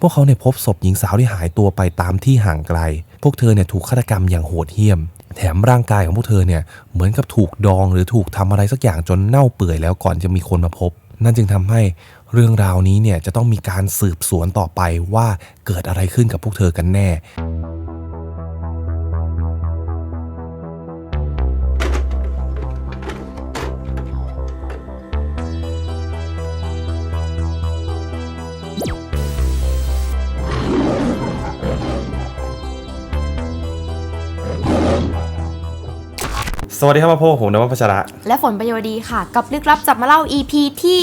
พวกเขาเนี่ยพบศพหญิงสาวที่หายตัวไปตามที่ห่างไกล พวกเธอเนี่ยถูกฆาตกรรมอย่างโหดเหี้ยม แถมร่างกายของพวกเธอเนี่ยเหมือนกับถูกดองหรือถูกทำอะไรสักอย่างจนเน่าเปื่อยแล้วก่อนจะมีคนมาพบ นั่นจึงทำให้เรื่องราวนี้เนี่ยจะต้องมีการสืบสวนต่อไปว่าเกิดอะไรขึ้นกับพวกเธอกันแน่ สวัสดีครับพ่อผมนวัชระ และฝนประโยชน์ดีค่ะ กับลึกลับจับมาเล่า EP ที่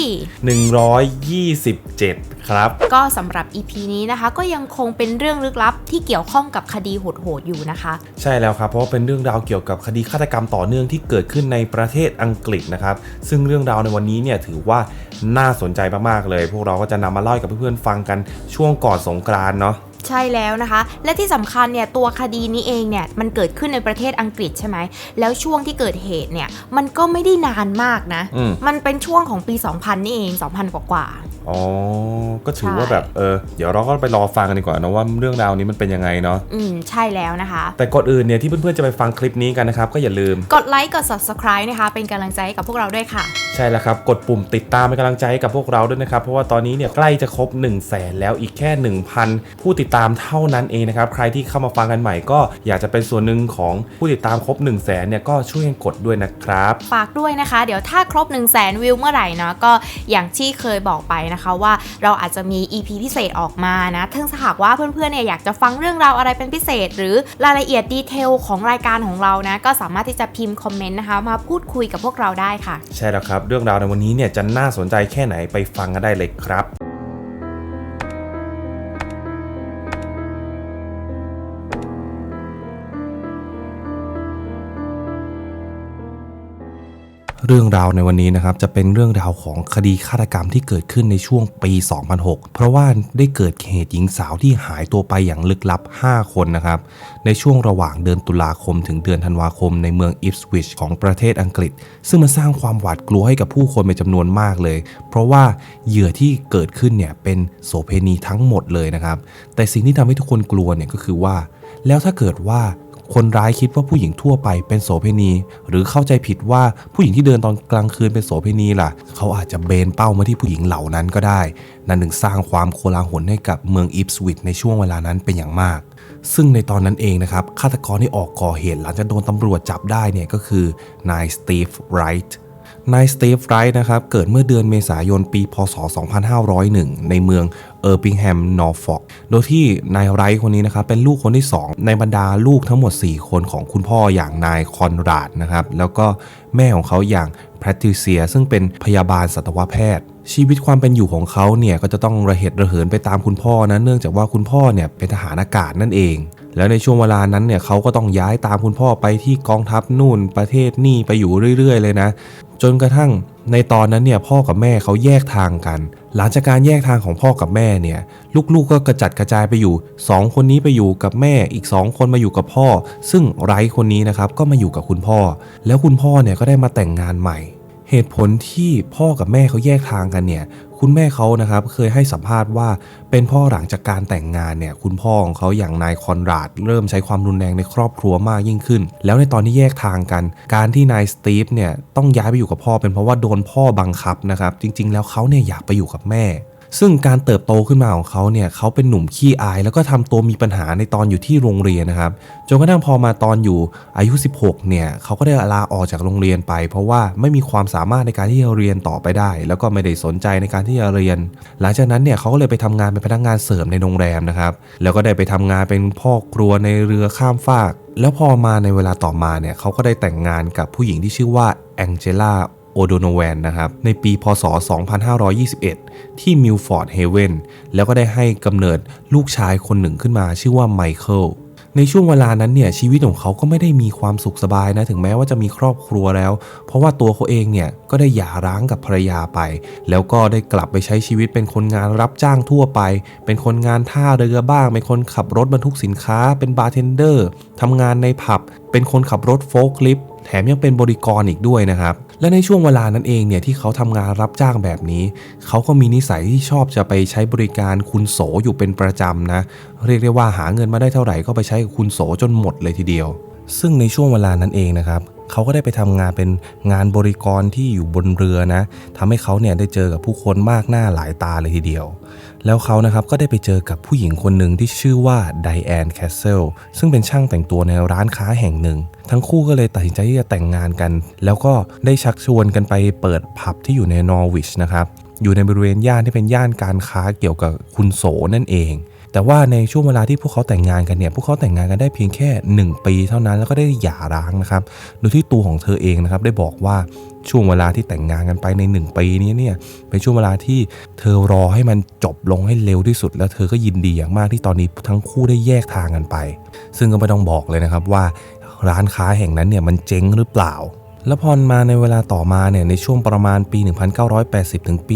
127 ครับ ก็สำหรับ EP นี้นะคะ ก็ยังคงเป็นเรื่องลึกลับที่เกี่ยวข้องกับคดีโหดๆอยู่นะคะ ใช่แล้วครับเพราะว่าเป็นเรื่องราวเกี่ยวกับคดีฆาตกรรมต่อเนื่องที่เกิดขึ้นในประเทศอังกฤษนะครับ ซึ่งเรื่องราวในวันนี้เนี่ยถือว่าน่าสนใจมากๆเลย พวกเราก็จะนำมาเล่าให้กับเพื่อนๆฟังกันช่วงก่อนสงกรานต์เนาะ ใช่แล้วนะคะ และที่สำคัญเนี่ยตัวคดีนี้เองเนี่ยมันเกิดขึ้นในประเทศอังกฤษใช่ไหม แล้วช่วงที่เกิดเหตุเนี่ยมันก็ไม่ได้นานมากนะอืมมันเป็นช่วงของปี 2000 นี่เอง 2000 กว่ากว่า อ๋อ ก็ถือใช่ว่าแบบเออเดี๋ยวเราก็ไปรอฟังกันดีกว่านะว่าเรื่องราวนี้มันเป็นยังไงเนาะๆอืมใช่แล้วนะคะ แต่ก่อนอื่นเนี่ยที่เพื่อนๆจะไปฟังคลิปนี้กันนะครับ ก็อย่าลืมกดไลค์กด subscribe นะคะ เป็นกำลังใจให้กับพวกเราด้วยค่ะ ใช่แล้วครับ กดปุ่มติดตามเป็นกำลังใจให้กับพวกเราด้วยนะครับ เพราะว่าตอนนี้เนี่ยใกล้จะครบ 1 0 0 0 0แสนแล้วอีกแค่ 1,000 ผู้ติดตามเท่านั้นเองนะครับใครที่เข้ามาฟังกันใหม่ก็อยากจะเป็นส่วนหนึ่งของผู้ติดตามครบ 1 0 0 0 0แสนเนี่ยก็ช่วยกันกดด้วยนะครับฝากด้วยนะคะ เดี๋ยวถ้าครบ 1 0 0 0 0แสนวิวเมื่อไหร่เนาะก็อย่างที่เคยบอกไปนะคะว่าเราอาจจะมี EP พิเศษออกมานะถ้าหากว่าเพื่อนๆเนี่ยอยากจะฟังเรื่องราวอะไรเป็นพิเศษ หรือรายละเอียดดีเทลของรายการของเรานะก็สามารถที่จะพิมพ์คอมเมนต์นะคะมาพูดคุยกับพวกเราได้ค่ะ ใช่แล้วครับ เรื่องราวในวันนี้เนี่ยจะน่าสนใจแค่ไหนไปฟังกันได้เลยครับ เรื่องราวในวันนี้นะครับจะเป็นเรื่องราวของคดีฆาตกรรมที่เกิดขึ้นในช่วงปี 2006 เพราะว่าได้เกิดเหตุหญิงสาวที่หายตัวไปอย่างลึกลับ 5 คนนะครับ ในช่วงระหว่างเดือนตุลาคมถึงเดือนธันวาคมในเมืองอิฟสวิชของประเทศอังกฤษ ซึ่งมันสร้างความหวาดกลัวให้กับผู้คนเป็นจำนวนมากเลย เพราะว่าเหยื่อที่เกิดขึ้นเนี่ยเป็นโสเพณีทั้งหมดเลยนะครับ แต่สิ่งที่ทำให้ทุกคนกลัวเนี่ยก็คือว่า แล้วถ้าเกิดว่า คนร้ายคิดว่าผู้หญิงทั่วไปเป็นโสเภณี หรือเข้าใจผิดว่าผู้หญิงที่เดินตอนกลางคืนเป็นโสเภณีล่ะ เขาอาจจะเบนเป้ามาที่ผู้หญิงเหล่านั้นก็ได้ นั่นถึงสร้างความโคลาหลให้กับเมืองอิปสวิตในช่วงเวลานั้นเป็นอย่างมาก ซึ่งในตอนนั้นเองนะครับฆาตกรที่ออกก่อเหตุหลังจากโดนตำรวจจับได้เนี่ยก็คือนายสตีฟไรท์ นายสตีฟไรท์นะครับ เกิดเมื่อเดือนเมษายนปี พศ 2501 ในเมืองเออร์ปิงแฮม นอร์ฟอก โดยที่นายไรท์คนนี้นะครับ เป็นลูกคนที่ 2 ในบรรดาลูกทั้งหมด 4 คนของคุณพ่ออย่างนายคอนราดนะครับ แล้วก็แม่ของเขาอย่างแพทริเซีย ซึ่งเป็นพยาบาลสัตวแพทย์ ชีวิตความเป็นอยู่ของเขาเนี่ย ก็จะต้องระเหตุระเหินไปตามคุณพ่อนะ เนื่องจากว่าคุณพ่อเนี่ยเป็นทหารอากาศนั่นเอง แล้วในช่วงเวลานั้นเนี่ยเขาก็ต้องย้ายตามคุณพ่อไปที่กองทัพนู่นประเทศนี่ไปอยู่เรื่อยๆ เลยนะ จนกระทั่งในตอนนั้นเนี่ยพ่อกับแม่เขาแยกทางกัน หลังจากการแยกทางของพ่อกับแม่เนี่ยลูกๆก็กระจัดกระจายไปอยู่ 2 คนนี้ไปอยู่กับแม่อีก 2 คนมาอยู่กับพ่อ ซึ่งไร้คนนี้นะครับก็มาอยู่กับคุณพ่อ แล้วคุณพ่อเนี่ยก็ได้มาแต่งงานใหม่ เหตุผลที่พ่อกับแม่เขาแยกทางกันเนี่ย คุณแม่เขานะครับเคยให้สัมภาษณ์ว่าเป็นพ่อหลังจากการแต่งงานเนี่ยคุณพ่อของเขาอย่างนายคอนราดเริ่มใช้ความรุนแรงในครอบครัวมากยิ่งขึ้น แล้วในตอนที่แยกทางกัน การที่นายสตีฟเนี่ยต้องย้ายไปอยู่กับพ่อเป็นเพราะว่าโดนพ่อบังคับนะครับจริง ๆ แล้วเขาเนี่ยอยากไปอยู่กับแม่ ซึ่งการเติบโตขึ้นมาของเขาเนี่ยเขาเป็นหนุ่มขี้อาย แล้วก็ทำตัวมีปัญหาในตอนอยู่ที่โรงเรียนนะครับจนกระทั่งพอมาตอนอยู่อายุ 16เนี่ยเขาก็ได้ลาออกจากโรงเรียนไป เพราะว่าไม่มีความสามารถในการที่จะเรียนต่อไปได้ แล้วก็ไม่ได้สนใจในการที่จะเรียน หลังจากนั้นเนี่ยเขาก็เลยไปทำงานเป็นพนักงานเสริมในโรงแรมนะครับแล้วก็ได้ไปทำงานเป็นพ่อครัวในเรือข้ามฟากแล้วพอมาในเวลาต่อมาเนี่ยเขาก็ได้แต่งงานกับผู้หญิงที่ชื่อว่าแองเจล่า โอโดโนแวนนะครับในปีพศ 2521 ที่มิลฟอร์ดเฮเวนแล้วก็ได้ให้กำเนิดลูกชายคนหนึ่งขึ้นมาชื่อว่าไมเคิลในช่วงเวลานั้นเนี่ยชีวิตของเขาก็ไม่ได้มีความสุขสบายนะถึงแม้ว่าจะมีครอบครัวแล้ว เพราะว่าตัวเขาเองเนี่ยก็ได้หย่าร้างกับภรรยาไป แล้วก็ได้กลับไปใช้ชีวิตเป็นคนงานรับจ้างทั่วไป เป็นคนงานท่าเรือบ้าง เป็นคนขับรถบรรทุกสินค้า เป็นบาร์เทนเดอร์ทำงานในผับ เป็นคนขับรถโฟล์คลิฟต์แถมยังเป็นบริกรอีกด้วยนะครับ และในช่วงเวลานั้นเองเนี่ยที่เขาทำงานรับจ้างแบบนี้ เขาก็มีนิสัยที่ชอบจะไปใช้บริการคุณโสอยู่เป็นประจำนะ เรียกได้ว่าหาเงินมาได้เท่าไหร่ก็ไปใช้กับคุณโสจนหมดเลยทีเดียว ซึ่งในช่วงเวลานั้นเองนะครับเขาก็ได้ไปทำงานเป็นงานบริกรที่อยู่บนเรือนะทำให้เขาเนี่ยได้เจอกับผู้คนมากหน้าหลายตาเลยทีเดียว แล้วเขานะครับก็ได้ไปเจอกับผู้หญิงคนหนึ่งที่ชื่อว่าไดแอนแคสเซลซึ่งเป็นช่างแต่งตัวในร้านค้าแห่งหนึ่ง ทั้งคู่ก็เลยตัดสินใจที่จะแต่งงานกัน แล้วก็ได้ชักชวนกันไปเปิดผับที่อยู่ในนอร์วิชนะครับอยู่ในบริเวณย่านที่เป็นย่านการค้าเกี่ยวกับคุณโสนั่นเอง แต่ว่าในช่วงเวลาที่พวกเขาแต่งงานกันเนี่ยพวกเขาแต่งงานกันได้เพียงแค่ 1 ปีเท่านั้นแล้วก็ได้หย่าร้างนะครับโดยที่ตัวของเธอเองนะครับได้บอกว่าช่วงเวลาที่แต่งงานกันไปใน 1 ปีนี้เนี่ยเป็นช่วงเวลาที่เธอรอให้มันจบลงให้เร็วที่สุด แล้วเธอก็ยินดีอย่างมากที่ตอนนี้ทั้งคู่ได้แยกทางกันไป ซึ่งก็ไม่ต้องบอกเลยนะครับว่าร้านค้าแห่งนั้นเนี่ยมันเจ๊งหรือเปล่า แล้วพอมาในเวลาต่อมาเนี่ยในช่วงประมาณปี 1980 ถึงปี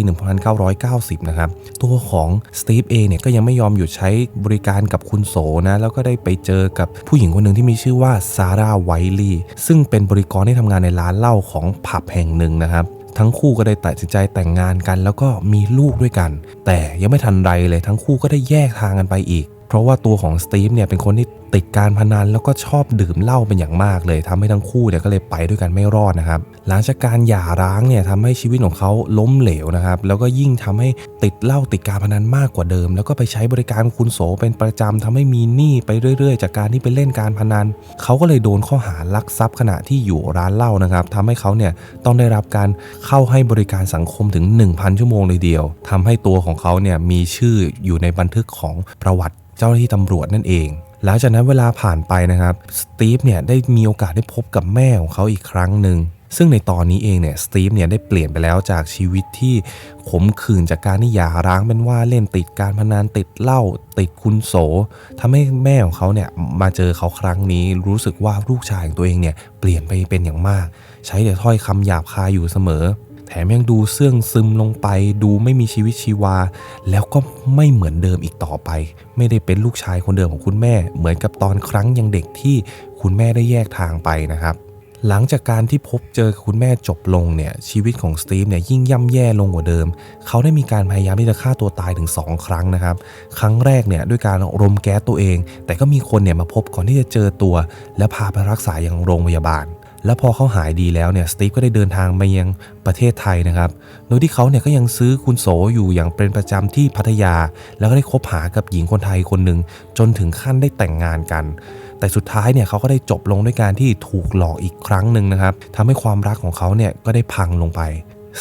1990 นะครับ ตัวของสตีฟเองเนี่ยก็ยังไม่ยอมหยุดใช้บริการกับคุณโสนะ แล้วก็ได้ไปเจอกับผู้หญิงคนหนึ่งที่มีชื่อว่าซาร่าไวลี่ซึ่งเป็นบริกรที่ทำงานในร้านเหล้าของผับแห่งหนึ่งนะครับทั้งคู่ก็ได้ตัดสินใจแต่งงานกัน แล้วก็มีลูกด้วยกัน แต่ยังไม่ทันไรเลยทั้งคู่ก็ได้แยกทางกันไปอีก เพราะว่าตัวของสตีฟเนี่ยเป็นคนที่ติดการพนันแล้วก็ชอบดื่มเหล้าเป็นอย่างมากเลยทำให้ทั้งคู่เนี่ยก็เลยไปด้วยกันไม่รอดนะครับหลังจากการหย่าร้างเนี่ยทำให้ชีวิตของเขาล้มเหลวนะครับแล้วก็ยิ่งทำให้ติดเหล้าติดการพนันมากกว่าเดิม แล้วก็ไปใช้บริการคุณโสเป็นประจำทำให้มีหนี้ไปเรื่อย ๆ จากการที่ไปเล่นการพนันเขาก็เลยโดนข้อหาลักทรัพย์ขณะที่อยู่ร้านเหล้านะครับทำให้เขาเนี่ยต้องได้รับการเข้าให้บริการสังคมถึง 1,000 ชั่วโมงเลยเดียวทำให้ตัวของเขาเนี่ยมีชื่ออยู่ในบันทึกของประวัติ เจ้าหน้าที่ตำรวจนั่นเอง หลังจากนั้นเวลาผ่านไปนะครับสตีฟเนี่ยได้มีโอกาสได้พบกับแม่ของเขาอีกครั้งหนึ่งซึ่งในตอนนี้เองเนี่ยสตีฟเนี่ยได้เปลี่ยนไปแล้วจากชีวิตที่ขมขื่นจากการที่หย่าร้างเป็นว่าเล่นติดการพนันติดเหล้าติดคุณโสทำให้แม่ของเขาเนี่ยมาเจอเขาครั้งนี้ รู้สึกว่าลูกชายของตัวเองเนี่ยเปลี่ยนไปเป็นอย่างมาก ใช้แต่ถ้อยคำหยาบคายอยู่เสมอ แถมยังดูเสื่องซึมลงไป ดูไม่มีชีวิตชีวา แล้วก็ไม่เหมือนเดิมอีกต่อไป ไม่ได้เป็นลูกชายคนเดิมของคุณแม่ เหมือนกับตอนครั้งยังเด็กที่คุณแม่ได้แยกทางไปนะครับ หลังจากการที่พบเจอคุณแม่จบลงเนี่ยชีวิตของสตีฟเนี่ยยิ่งย่ำแย่ลงกว่าเดิม เขาได้มีการพยายามที่จะฆ่าตัวตายถึง 2 ครั้งนะครับ ครั้งแรกเนี่ยด้วยการรมแก๊สตัวเอง แต่ก็มีคนเนี่ยมาพบก่อนที่จะเจอตัว แล้วพาไปรักษาอยังโรงพยาบาล แล้วพอเขาหายดีแล้วเนี่ยสตีฟก็ได้เดินทางมายังประเทศไทยนะครับ โดยที่เขาเนี่ยก็ยังซื้อคุณโสอยู่อย่างเป็นประจำที่พัทยา แล้วก็ได้คบหากับหญิงคนไทยคนหนึ่งจนถึงขั้นได้แต่งงานกัน แต่สุดท้ายเนี่ยเขาก็ได้จบลงด้วยการที่ถูกหลอกอีกครั้งหนึ่งนะครับทำให้ความรักของเขาเนี่ยก็ได้พังลงไป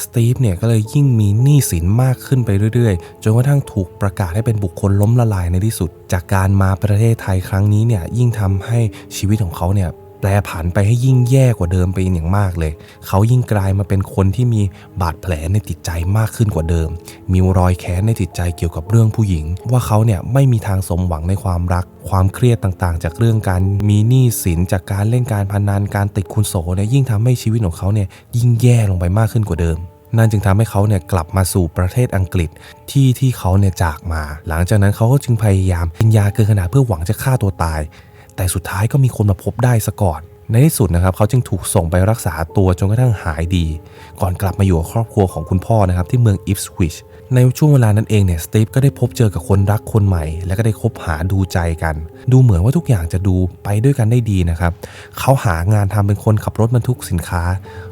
สตีฟเนี่ยก็เลยยิ่งมีหนี้สินมากขึ้นไปเรื่อยๆ จนกระทั่งถูกประกาศให้เป็นบุคคลล้มละลายในที่สุด จากการมาประเทศไทยครั้งนี้เนี่ยยิ่งทำให้ชีวิตของเขาเนี่ย แปลผันไปให้ยิ่งแย่กว่าเดิมไปอย่างมากเลย เขายิ่งกลายมาเป็นคนที่มีบาดแผลในจิตใจมากขึ้นกว่าเดิม มีรอยแค้นในจิตใจเกี่ยวกับเรื่องผู้หญิง ว่าเขาเนี่ยไม่มีทางสมหวังในความรัก ความเครียดต่างๆ จากเรื่องการมีหนี้สินจากการเล่นการพนันการติดคุณโสเนี่ยยิ่งทำให้ชีวิตของเขาเนี่ยยิ่งแย่ลงไปมากขึ้นกว่าเดิมนั่นจึงทำให้เขาเนี่ยกลับมาสู่ประเทศอังกฤษที่ที่เขาเนี่ยจากมา หลังจากนั้นเขาก็จึงพยายามกินยาเกินขนาดเพื่อหวังจะฆ่าตัวตาย แต่สุดท้ายก็มีคนมาพบได้ซะก่อน ในที่สุดนะครับเขาจึงถูกส่งไปรักษาตัวจนกระทั่งหายดี ก่อนกลับมาอยู่กับครอบครัวของคุณพ่อนะครับที่เมืองอิฟสวิชในช่วงเวลานั้นเองเนี่ยสตีฟก็ได้พบเจอกับคนรักคนใหม่ และก็ได้คบหาดูใจกัน ดูเหมือนว่าทุกอย่างจะดูไปด้วยกันได้ดีนะครับเขาหางานทำเป็นคนขับรถบรรทุกสินค้า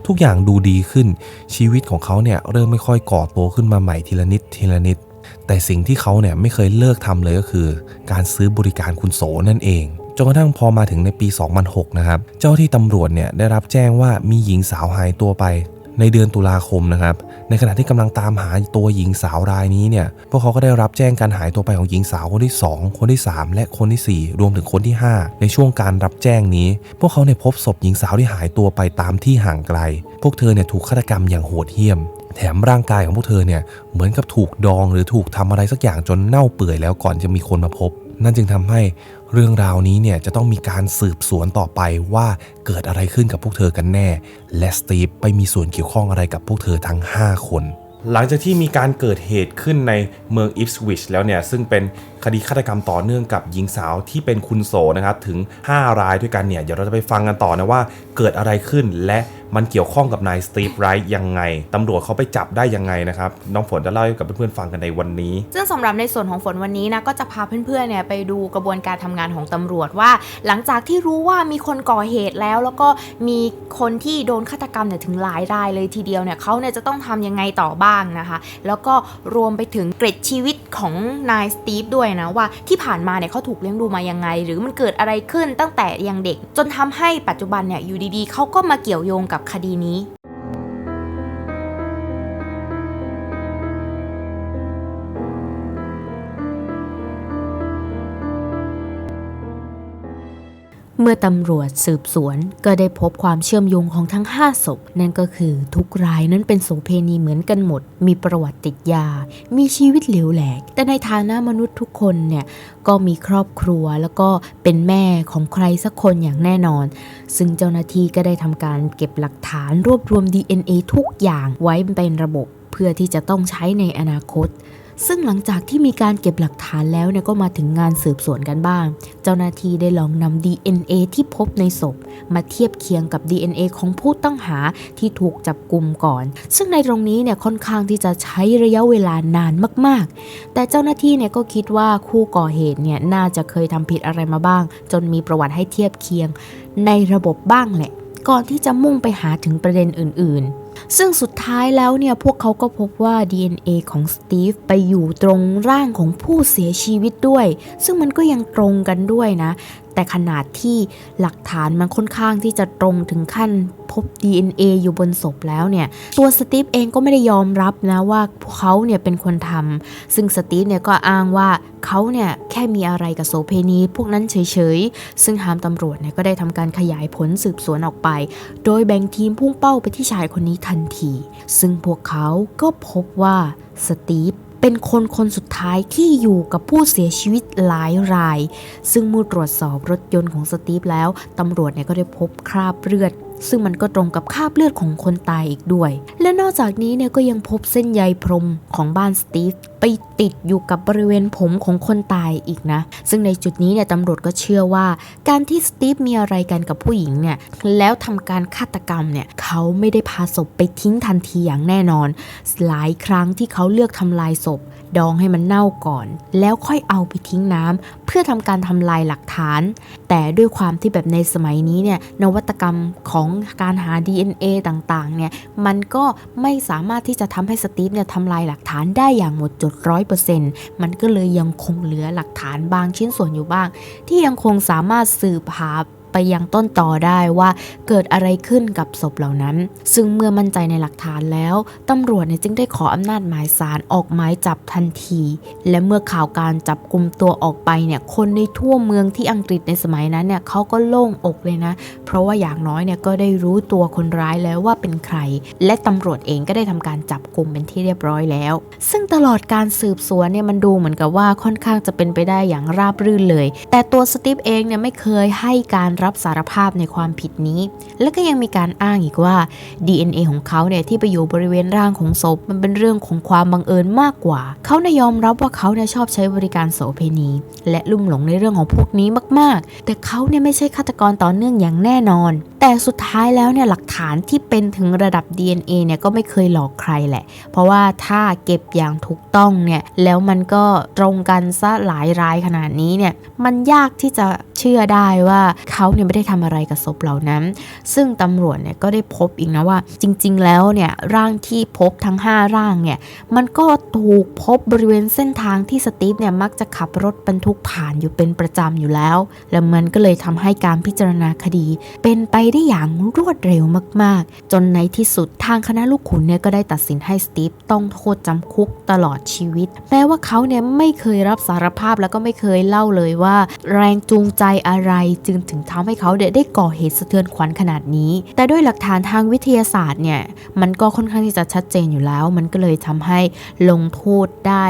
ทุกอย่างดูดีขึ้น ชีวิตของเขาเนี่ยเริ่มไม่ค่อยก่อโตขึ้นมาใหม่ทีละนิดทีละนิด แต่สิ่งที่เขาเนี่ยไม่เคยเลิกทำเลยก็คือ การซื้อบริการคุณโสนั่นเอง จนกระทั่งพอมาถึงในปี 2006 นะครับ เจ้าที่ตำรวจเนี่ยได้รับแจ้งว่ามีหญิงสาวหายตัวไปในเดือนตุลาคมนะครับ ในขณะที่กำลังตามหาตัวหญิงสาวรายนี้เนี่ย พวกเขาก็ได้รับแจ้งการหายตัวไปของหญิงสาวคนที่ 2 คนที่ 3 และคนที่ 4 รวมถึงคนที่ 5 ในช่วงการรับแจ้งนี้ พวกเขาเนี่ยพบศพหญิงสาวที่หายตัวไปตามที่ห่างไกล พวกเธอเนี่ยถูกฆาตกรรมอย่างโหดเหี้ยม แถมร่างกายของพวกเธอเนี่ยเหมือนกับถูกดองหรือถูกทำอะไรสักอย่างจนเน่าเปื่อยแล้วก่อนจะมีคนมาพบ นั่นจึงทำให้ เรื่องราวนี้เนี่ยจะต้องมีการสืบสวนต่อไปว่าเกิดอะไรขึ้นกับพวกเธอกันแน่ และสตีฟไปมีส่วนเกี่ยวข้องอะไรกับพวกเธอทั้ง 5 คน หลังจากที่มีการเกิดเหตุขึ้นในเมืองอิฟสวิชแล้วเนี่ยซึ่งเป็นคดีฆาตกรรมต่อเนื่องกับหญิงสาวที่เป็นคุณโสนะครับถึง 5 รายด้วยกันเนี่ยเดี๋ยวเราจะไปฟังกันต่อนะว่าเกิดอะไรขึ้นและ มันเกี่ยวข้องกับนายสตีฟไรท์ยังไงตำรวจเขาไปจับได้ยังไงนะครับน้องฝนจะเล่าให้กับเพื่อนๆฟังกันในวันนี้ ซึ่งสำหรับในส่วนของฝนวันนี้นะก็จะพาเพื่อนๆเนี่ยไปดูกระบวนการทำงานของตำรวจว่า หลังจากที่รู้ว่ามีคนก่อเหตุแล้ว แล้วก็มีคนที่โดนฆาตกรรมเนี่ยถึงหลายรายเลยทีเดียวเนี่ยเขาเนี่ยจะต้องทำยังไงต่อบ้างนะคะ แล้วก็รวมไปถึงเกร็ดชีวิตของนายสตีฟด้วยนะว่าที่ผ่านมาเนี่ยเขาถูกเลี้ยงดูมายังไง หรือมันเกิดอะไรขึ้นตั้งแต่ยังเด็ก จนทำให้ปัจจุบันเนี่ยอยู่ดีๆเขาก็มาเกี่ยวโยงกับคดีนี้ เมื่อตำรวจสืบสวนก็ได้พบความเชื่อมโยงของทั้ง 5 ศพ นั่นก็คือทุกรายนั้นเป็นโสเพณีเหมือนกันหมด มีประวัติติดยา มีชีวิตเหลวแหลก แต่ในฐานะมนุษย์ทุกคนเนี่ยก็มีครอบครัวแล้วก็เป็นแม่ของใครสักคนอย่างแน่นอน ซึ่งเจ้าหน้าที่ก็ได้ทำการเก็บหลักฐานรวบรวม DNA ทุกอย่างไว้เป็นระบบ เพื่อที่จะต้องใช้ในอนาคต ซึ่งหลังจากที่มีการเก็บหลักฐานแล้วเนี่ยก็มาถึงงานสืบสวนกันบ้าง เจ้าหน้าที่ได้ลองนำ DNA ที่พบในศพ มาเทียบเคียงกับ DNA ของผู้ต้องหาที่ถูกจับกลุ่มก่อน ซึ่งในตรงนี้เนี่ยค่อนข้างที่จะใช้ระยะเวลานานมาก ๆ แต่เจ้าหน้าที่เนี่ยก็คิดว่าคู่ก่อเหตุเนี่ยน่าจะเคยทำผิดอะไรมาบ้าง จนมีประวัติให้เทียบเคียง ในระบบบ้างแหละ ก่อนที่จะมุ่งไปหาถึงประเด็นอื่น ๆ ซึ่งสุดท้ายแล้วเนี่ยพวกเขาก็พบว่า DNA ของสตีฟไปอยู่ตรงร่างของผู้เสียชีวิตด้วย ซึ่งมันก็ยังตรงกันด้วยนะ แต่ขนาดที่หลักฐานมันค่อนข้างที่จะตรงถึงขั้นพบ DNA อยู่บนศพแล้วเนี่ย ตัวสตีฟเองก็ไม่ได้ยอมรับนะว่าเขาเนี่ยเป็นคนทำซึ่งสตีฟเนี่ยก็อ้างว่าเขาเนี่ยแค่มีอะไรกับโสเพณีพวกนั้นเฉยๆ ซึ่งหามตำรวจเนี่ยก็ได้ทำการขยายผลสืบสวนออกไป โดยแบ่งทีมพุ่งเป้าไปที่ชายคนนี้ทันที ซึ่งพวกเขาก็พบว่าสตีฟ เป็นคนคนสุดท้ายที่อยู่กับผู้เสียชีวิตหลายราย ซึ่งเมื่อตรวจสอบรถยนต์ของสตีฟแล้วตำรวจเนี่ยก็ได้พบคราบเลือด ซึ่งมันก็ตรงกับคราบเลือดของคนตายอีกด้วย และนอกจากนี้เนี่ยก็ยังพบเส้นใยพรมของบ้านสตีฟไปติดอยู่กับบริเวณผมของคนตายอีกนะ ซึ่งในจุดนี้เนี่ยตำรวจก็เชื่อว่า การที่สตีฟมีอะไรกันกับผู้หญิงเนี่ยแล้วทำการฆาตกรรมเนี่ยเขาไม่ได้พาศพไปทิ้งทันทีอย่างแน่นอน หลายครั้งที่เขาเลือกทำลายศพ ดองให้มันเน่าก่อน แล้วค่อยเอาไปทิ้งน้ำเพื่อทำการทำลายหลักฐาน แต่ด้วยความที่แบบในสมัยนี้เนี่ยนวัตกรรมของการหา DNA ต่างๆเนี่ยมันก็ไม่สามารถที่จะทำให้สตีฟเนี่ยทำลายหลักฐานได้อย่างหมดจดร้อยเปอร์เซ็นต์มันก็เลยยังคงเหลือหลักฐานบางชิ้นส่วนอยู่บ้าง ที่ยังคงสามารถสืบหา ไปยังต้นต่อได้ว่าเกิดอะไรขึ้นกับศพเหล่านั้น ซึ่งเมื่อมั่นใจในหลักฐานแล้วตำรวจจึงได้ขออำนาจหมายสารออกหมายจับทันที และเมื่อข่าวการจับกลุ่มตัวออกไปเนี่ยคนในทั่วเมืองที่อังกฤษในสมัยนั้นเนี่ยเขาก็โล่งอกเลยนะ เพราะว่าอย่างน้อยเนี่ยก็ได้รู้ตัวคนร้ายแล้วว่าเป็นใคร และตำรวจเองก็ได้ทำการจับกลุ่มเป็นที่เรียบร้อยแล้ว ซึ่งตลอดการสืบสวนเนี่ยมันดูเหมือนกับว่าค่อนข้างจะเป็นไปได้อย่างราบรื่นเลย แต่ตัวสตีฟเองเนี่ยไม่เคยให้การรับสารภาพในความผิดนี้ และก็ยังมีการอ้างอีกว่า DNA ของเขาเนี่ยที่ไปอยู่บริเวณร่างของศพมันเป็นเรื่องของความบังเอิญมากกว่า เขาเนี่ยยอมรับว่าเขาเนี่ยชอบใช้บริการโสเพณี และลุ่มหลงในเรื่องของพวกนี้มาก ๆ แต่เขาเนี่ยไม่ใช่ฆาตกรต่อเนื่องอย่างแน่นอน แต่สุดท้ายแล้วเนี่ยหลักฐานที่เป็นถึงระดับ DNA เนี่ยก็ไม่เคยหลอกใครแหละ เพราะว่าถ้าเก็บอย่างถูกต้องเนี่ยแล้วมันก็ตรงกันซะหลายรายขนาดนี้เนี่ยมันยากที่จะเชื่อได้ว่าเขาเนี่ยไม่ได้ทำอะไรกับศพเหล่านั้น ซึ่งตำรวจเนี่ยก็ได้พบอีกนะว่า จริง ๆ แล้วเนี่ยร่างที่พบทั้ง 5 ร่างเนี่ยมันก็ถูกพบบริเวณเส้นทางที่สตีฟเนี่ยมักจะขับรถบรรทุกผ่านอยู่เป็นประจำอยู่แล้ว และมันก็เลยทำให้การพิจารณาคดี เป็นไปได้อย่างรวดเร็วมาก ๆ จนในที่สุดทางคณะลูกขุนเนี่ยก็ได้ตัดสินให้สตีฟต้องโทษจำคุกตลอดชีวิตแม้ว่าเขาเนี่ยไม่เคยรับสารภาพแล้วก็ไม่เคยเล่าเลยว่า แรงจูงใจอะไรจึงถึงทำให้เขาเดได้ก่อเหตุสะเทือนขวัญขนาดนี้ แต่ด้วยหลักฐานทางวิทยาศาสตร์เนี่ยมันก็ค่อนข้างที่จะชัดเจนอยู่แล้ว มันก็เลยทำให้ลงโทษได้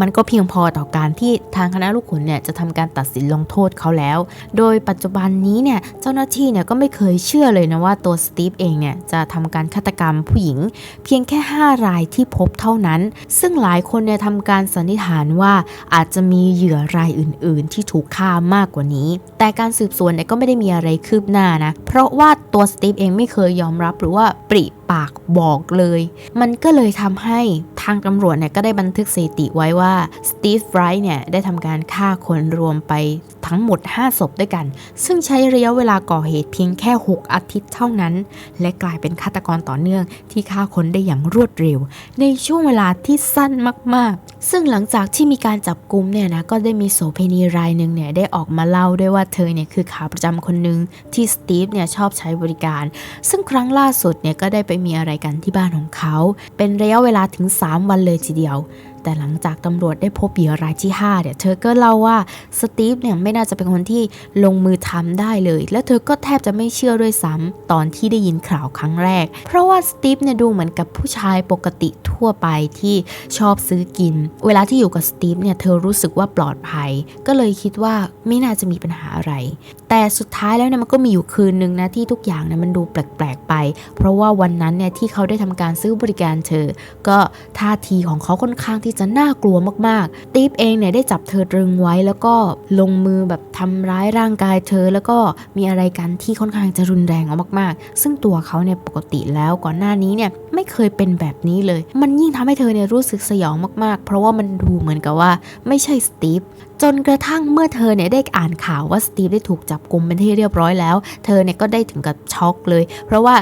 มันก็เพียงพอต่อการที่ทางคณะลูกขุนเนี่ยจะทำการตัดสินลงโทษเขาแล้ว โดยปัจจุบันนี้เนี่ยเจ้าหน้าที่เนี่ยก็ไม่เคยเชื่อเลยนะว่าตัวสตีฟเองเนี่ยจะทำการฆาตกรรมผู้หญิง เพียงแค่ 5 รายที่พบเท่านั้น ซึ่งหลายคนเนี่ยทำการสันนิษฐานว่าอาจจะมีเหยื่อรายอื่น ๆ ที่ถูกฆ่ามากกว่านี้ แต่การสืบสวนเนี่ยก็ไม่ได้มีอะไรคืบหน้านะเพราะว่าตัวสตีฟเองไม่เคยยอมรับหรือว่าปริปากบอกเลย มันก็เลยทำให้ทางตำรวจเนี่ยก็ได้บันทึกสถิติไว้ว่าสตีฟไรท์เนี่ยได้ทำการฆ่าคนรวมไปทั้งหมด 5 ศพด้วยกัน ซึ่งใช้ระยะเวลาก่อเหตุเพียงแค่ 6 อาทิตย์เท่านั้น และกลายเป็นฆาตกรต่อเนื่องที่ฆ่าคนได้อย่างรวดเร็ว ในช่วงเวลาที่สั้นมาก ๆ ซึ่งหลังจากที่มีการจับกุมเนี่ยนะก็ได้มีโสเภณีรายหนึ่งเนี่ยได้ออกมาเล่าด้วยว่าเธอเนี่ยคือขาประจำคนหนึ่งที่สตีฟเนี่ยชอบใช้บริการ ซึ่งครั้งล่าสุดเนี่ยก็ได้ไปมีอะไรกันที่บ้านของเขา เป็นระยะเวลาถึง 3 วันเลยทีเดียว แต่หลังจากตำรวจได้พบเหยื่อรายที่5เนี่ยเธอก็เล่าว่าสตีฟเนี่ยไม่น่าจะเป็นคนที่ลงมือทำได้เลย และเธอก็แทบจะไม่เชื่อด้วยซ้ำตอนที่ได้ยินข่าวครั้งแรก เพราะว่าสตีฟเนี่ยดูเหมือนกับผู้ชายปกติทั่วไปที่ชอบซื้อกิน เวลาที่อยู่กับสตีฟเนี่ยเธอรู้สึกว่าปลอดภัย ก็เลยคิดว่าไม่น่าจะมีปัญหาอะไร แต่สุดท้ายแล้วเนี่ยมันก็มีอยู่คืนนึงนะที่ทุกอย่างเนี่ยมันดูแปลกๆไป เพราะว่าวันนั้นเนี่ยที่เขาได้ทำการซื้อบริการเธอ ก็ท่าทีของเขาค่อนข้างที่จะน่ากลัวมากๆ ตีฟเองเนี่ยได้จับเธอตรึงไว้แล้วก็ลงมือแบบทำร้ายร่างกายเธอ แล้วก็มีอะไรกันที่ค่อนข้างจะรุนแรงมากๆ ซึ่งตัวเขาเนี่ยปกติแล้วก่อนหน้านี้เนี่ยไม่เคยเป็นแบบนี้เลย มันยิ่งทำให้เธอเนี่ยรู้สึกสยองมากๆ เพราะว่ามันดูเหมือนกับว่าไม่ใช่สตีฟจนกระทั่งเมื่อเธอเนี่ยได้อ่านข่าวว่าสตีฟได้ถูกจับกลุมเป็นที่เรียบร้อยแล้ว เธอเนี่ยก็ได้ถึงกับช็อกเลย เพราะว่า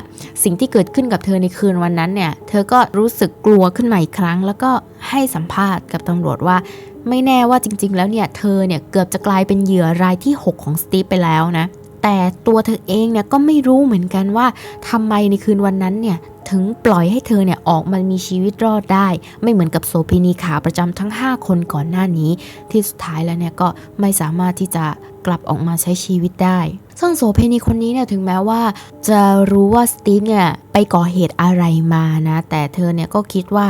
สิ่งที่เกิดขึ้นกับเธอในคืนวันนั้นเนี่ย เธอก็รู้สึกกลัวขึ้นมาอีกครั้ง แล้วก็ให้สัมภาษณ์กับตำรวจว่า ไม่แน่ว่าจริง ๆ แล้วเนี่ยเธอเนี่ยเกือบจะกลายเป็นเหยื่อรายที่ 6 ของสตีฟไปแล้วนะ แต่ตัวเธอเองเนี่ยก็ไม่รู้เหมือนกันว่าทำไมในคืนวันนั้นเนี่ยถึงปล่อยให้เธอเนี่ยออกมามีชีวิตรอดได้ ไม่เหมือนกับโสเภณีขาประจำทั้ง 5 คนก่อนหน้านี้ ที่สุดท้ายแล้วเนี่ยก็ไม่สามารถที่จะกลับออกมาใช้ชีวิตได้ ซึ่งโสเภณีคนนี้เนี่ยถึงแม้ว่า จะรู้ว่าสตีฟเนี่ยไปก่อเหตุอะไรมานะ แต่เธอเนี่ยก็คิดว่า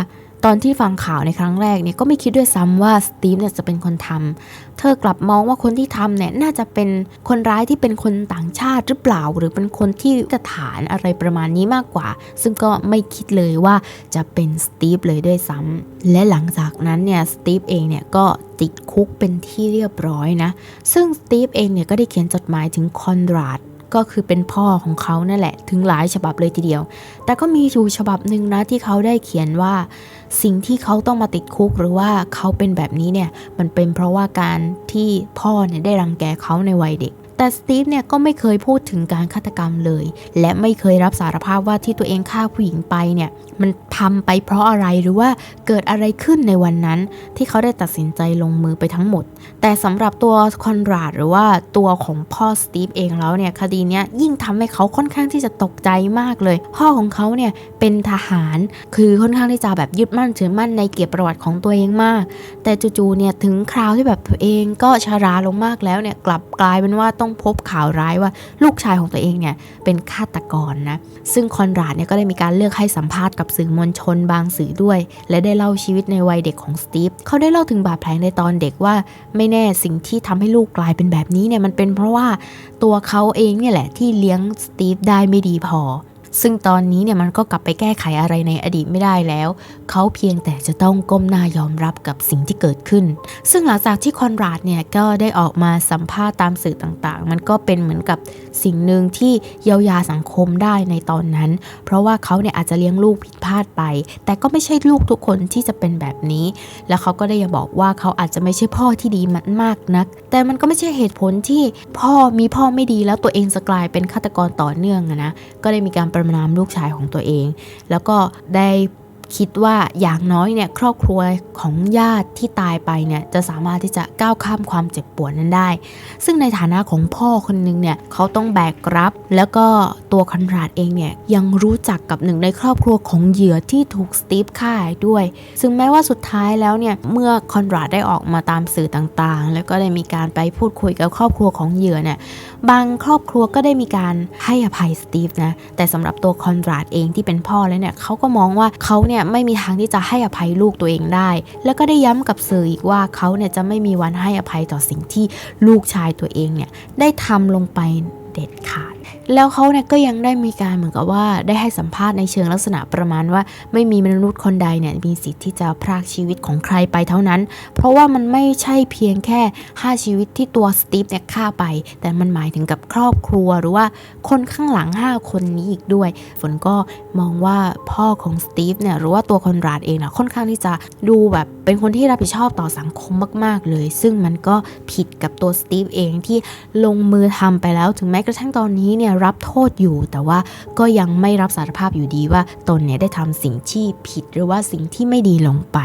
ตอนที่ฟังข่าวในครั้งแรกเนี่ยก็ไม่คิดด้วยซ้ำว่าสตีฟเนี่ยจะเป็นคนทำเธอกลับมองว่าคนที่ทำเนี่ยน่าจะเป็นคนร้ายที่เป็นคนต่างชาติหรือเปล่า หรือเป็นคนที่จะฐานอะไรประมาณนี้มากกว่า ซึ่งก็ไม่คิดเลยว่าจะเป็นสตีฟเลยด้วยซ้ำและหลังจากนั้นเนี่ยสตีฟเองเนี่ยก็ติดคุกเป็นที่เรียบร้อยนะ ซึ่งสตีฟเองเนี่ยก็ได้เขียนจดหมายถึงคอนราดก็คือเป็นพ่อของเขานั่นแหละ ถึงหลายฉบับเลยทีเดียว แต่ก็มีอยู่ฉบับหนึ่งนะที่เขาได้เขียนว่า สิ่งที่เขาต้องมาติดคุกหรือว่าเขาเป็นแบบนี้เนี่ยมันเป็นเพราะว่าการที่พ่อเนี่ยได้รังแกเขาในวัยเด็กแต่สตีฟเนี่ยก็ไม่เคยพูดถึงการฆาตกรรมเลย และไม่เคยรับสารภาพว่าที่ตัวเองฆ่าผู้หญิงไปเนี่ยมันทำไปเพราะอะไรหรือว่าเกิดอะไรขึ้นในวันนั้นที่เขาได้ตัดสินใจลงมือไปทั้งหมด แต่สำหรับตัวคอนราดหรือว่าตัวของพ่อสตีฟเองแล้วเนี่ยคดีเนี้ยยิ่งทำให้เขาค่อนข้างที่จะตกใจมากเลย พ่อของเขาเนี่ยเป็นทหารคือค่อนข้างที่จะแบบยึดมั่นถือมั่นในเกียรติประวัติของตัวเองมาก แต่จู่ๆเนี่ยถึงคราวที่แบบตัวเองก็ชาราลงมากแล้วเนี่ยกลับกลายเป็นว่าต้องพบข่าวร้ายว่าลูกชายของตัวเองเนี่ยเป็นฆาตกรนะซึ่งคอนราดเนี่ยก็ได้มีการเลือกให้สัมภาษณ์กับสื่อมวลชนบางสื่อด้วย และได้เล่าชีวิตในวัยเด็กของสตีฟเขาได้เล่าถึงบาดแผลในตอนเด็กว่า ไม่แน่สิ่งที่ทำให้ลูกกลายเป็นแบบนี้เนี่ยมันเป็นเพราะว่าตัวเขาเองเนี่ยแหละที่เลี้ยงสตีฟได้ไม่ดีพอ ซึ่งตอนนี้เนี่ยมันก็กลับไปแก้ไขอะไรในอดีตไม่ได้แล้ว เขาเพียงแต่จะต้องก้มหน้ายอมรับกับสิ่งที่เกิดขึ้น ซึ่งหลังจากที่คอนราดเนี่ยก็ได้ออกมาสัมภาษณ์ตามสื่อต่างๆ มันก็เป็นเหมือนกับสิ่งหนึ่งที่เยียวยาสังคมได้ในตอนนั้น เพราะว่าเขาเนี่ยอาจจะเลี้ยงลูกผิดพลาดไป แต่ก็ไม่ใช่ลูกทุกคนที่จะเป็นแบบนี้ แล้วเขาก็ได้ยังบอกว่าเขาอาจจะไม่ใช่พ่อที่ดีมันมากนัก แต่มันก็ไม่ใช่เหตุผลที่พ่อมีพ่อไม่ดีแล้วตัวเองจะกลายเป็นฆาตกรต่อเนื่องนะ ก็ได้มีการประนามลูกชายของตัวเอง แล้วก็ได้คิดว่าอย่างน้อยเนี่ยครอบครัวของญาติที่ตายไปเนี่ยจะสามารถที่จะก้าวข้ามความเจ็บปวดนั้นได้ ซึ่งในฐานะของพ่อคนหนึงเนี่ยเขาต้องแบกรับ แล้วก็ตัวคอนราดเองเนี่ยยังรู้จักกับหนึ่งในครอบครัวของเหยื่อที่ถูกสตีฟฆ่าด้วย ซึ่งแม้ว่าสุดท้ายแล้วเนี่ยเมื่อคอนราดได้ออกมาตามสื่อต่างๆ แล้วก็ได้มีการไปพูดคุยกับครอบครัวของเหยื่อเนี่ย บางครอบครัวก็ได้มีการให้อภัยสตีฟนะ แต่สำหรับตัวคอนราดเองที่เป็นพ่อแล้วเนี่ยเขาก็มองว่าเขาเนี่ยไม่มีทางที่จะให้อภัยลูกตัวเองได้ แล้วก็ได้ย้ำกับสื่ออีกว่าเขาเนี่ยจะไม่มีวันให้อภัยต่อสิ่งที่ลูกชายตัวเองเนี่ยได้ทำลงไปเด็ดขาด แล้วเขาเนี่ยก็ยังได้มีการเหมือนกับว่าได้ให้สัมภาษณ์ในเชิงลักษณะประมาณว่า ไม่มีมนุษย์คนใดเนี่ยมีสิทธิ์ที่จะพรากชีวิตของใครไปเท่านั้น เพราะว่ามันไม่ใช่เพียงแค่5ชีวิตที่ตัวสตีฟเนี่ยฆ่าไป แต่มันหมายถึงกับครอบครัวหรือว่าคนข้างหลัง 5 คนนี้อีกด้วย ฝนก็มองว่าพ่อของสตีฟเนี่ยหรือว่าตัวคนราดเองนะค่อนข้างที่จะดูแบบเป็นคนที่รับผิดชอบต่อสังคมมาก ๆ เลย ซึ่งมันก็ผิดกับตัวสตีฟเองที่ลงมือทำไปแล้วถึงแม้กระทั่งตอนนี้เนี่ยรับโทษอยู่ แต่ว่าก็ยังไม่รับสารภาพอยู่ดีว่าตนเนี่ยได้ทำสิ่งที่ผิดหรือว่าสิ่งที่ไม่ดีลงไป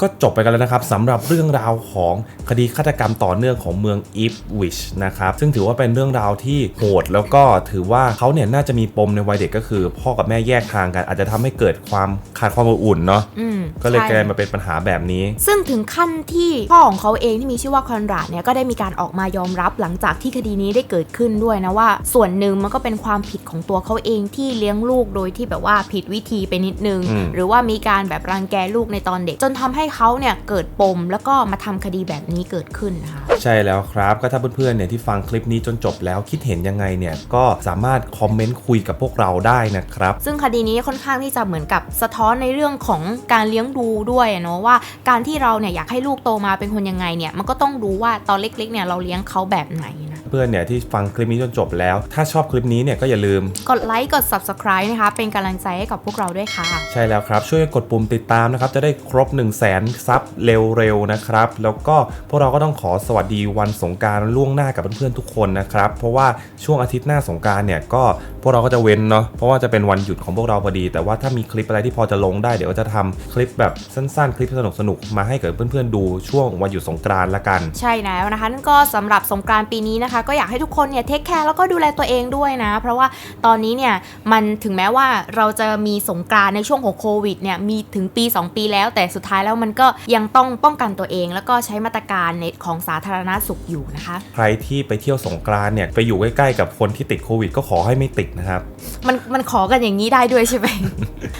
ก็จบไปกันแล้วนะครับสำหรับเรื่องราวของคดีฆาตกรรมต่อเนื่องของเมืองอีฟวิชนะครับซึ่งถือว่าเป็นเรื่องราวที่โหดแล้วก็ถือว่าเขาเนี่ยน่าจะมีปมในวัยเด็กก็คือ พ่อกับแม่แยกทางกัน อาจจะทำให้เกิดความขาดความอบอุ่นเนาะอืมก็เลยใช่กลายมาเป็นปัญหาแบบนี้ ซึ่งถึงขั้นที่พ่อของเขาเองที่มีชื่อว่าคอนราดเนี่ยก็ได้มีการออกมายอมรับหลังจากที่คดีนี้ได้เกิดขึ้นด้วยนะว่า ส่วนหนึ่งมันก็เป็นความผิดของตัวเขาเองที่เลี้ยงลูกโดยที่แบบว่าผิดวิธีไปนิดนึงอืมหรือว่ามีการแบบรังแกลูกในตอนเด็กจนทำให้เขาเนี่ยเกิดปมแล้วก็มาทำคดีแบบนี้เกิดขึ้นนะคะใช่แล้วครับก็ถ้าเพื่อนๆเนี่ยที่ฟังคลิปนี้จนจบแล้วคิดเห็นยังไงเนี่ยก็สามารถคอมเมนต์คุยกับพวกเราได้นะครับ ซึ่งคดีนี้ค่อนข้างที่จะเหมือนกับสะท้อนในเรื่องของการเลี้ยงดูด้วยอะเนาะว่าการที่เราเนี่ยอยากให้ลูกโตมาเป็นคนยังไงเนี่ยมันก็ต้องรู้ว่าตอนเล็กๆเนี่ยเราเลี้ยงเขาแบบไหนนะเพื่อนเนี่ยที่ฟังคลิปนี้จนจบแล้ว ถ้าชอบคลิปนี้เนี่ยก็อย่าลืม กดไลค์กด subscribe นะคะเป็นกำลังใจให้กับพวกเราด้วยค่ะ ใช่แล้วครับช่วยกดปุ่มติดตามนะครับจะได้ครบ 1 0 0 0 0แสนซับเร็วๆนะครับ แล้วก็พวกเราก็ต้องขอสวัสดีวันสงการล่วงหน้ากับเพื่อนๆทุกคนนะครับ เพราะว่าช่วงอาทิตย์หน้าสงการเนี่ยก็พวกเราก็จะเว้นเนาะเพราะว่าจะเป็นวันหยุดของพวกเราพอดี แต่ว่าถ้ามีคลิปอะไรที่พอจะลงได้เดี๋ยวจะทำคลิปแบบสั้นๆ คลิปสนุกๆมาให้กับเพื่อนๆดูช่วงวันหยุดสงกรานต์ละกัน ใช่แล้วนะคะนั่นก็สำหรับสงกรานต์ปีนี้นะคะ ก็อยากให้ทุกคนเนี่ยเทคแคร์แล้วก็ดูแลตัวเองด้วยนะ เพราะว่าตอนนี้เนี่ยมันถึงแม้ว่าเราจะมีสงกรานต์ในช่วงของโควิดเนี่ยมีถึงปี 2 ปีแล้วแต่สุดท้ายแล้วมันก็ยังต้องป้องกันตัวเอง แล้วก็ใช้มาตรการในของสาธารณสุขอยู่นะคะ ใครที่ไปเที่ยวสงกรานต์เนี่ยไปอยู่ใกล้ๆกับคนที่ติดโควิด ก็ขอให้ไม่ติดนะครับ มันมันขอกันอย่างนี้ได้ด้วยใช่ไหม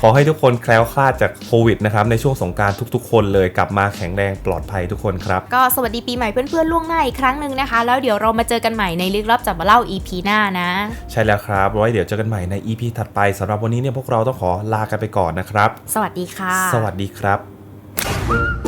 ขอให้ทุกคนแคล้วคลาดจากโควิดนะครับในช่วงสงกรารทุกๆ คนเลยกลับมาแข็งแรงปลอดภัยทุกคนครับ ก็สวัสดีปีใหม่เพื่อนๆล่วงหน้าอีกครั้งหนึ่งนะคะ แล้วเดี๋ยวเรามาเจอกันใหม่ในลึกลับจับมาเล่า EP หน้านะ ใช่แล้วครับไว้เดี๋ยวเจอกันใหม่ใน EP ถัดไปสำหรับวันนี้เนี่ยพวกเราต้องขอลากันไปก่อนนะครับ สวัสดีค่ะ สวัสดีครับ Thank you.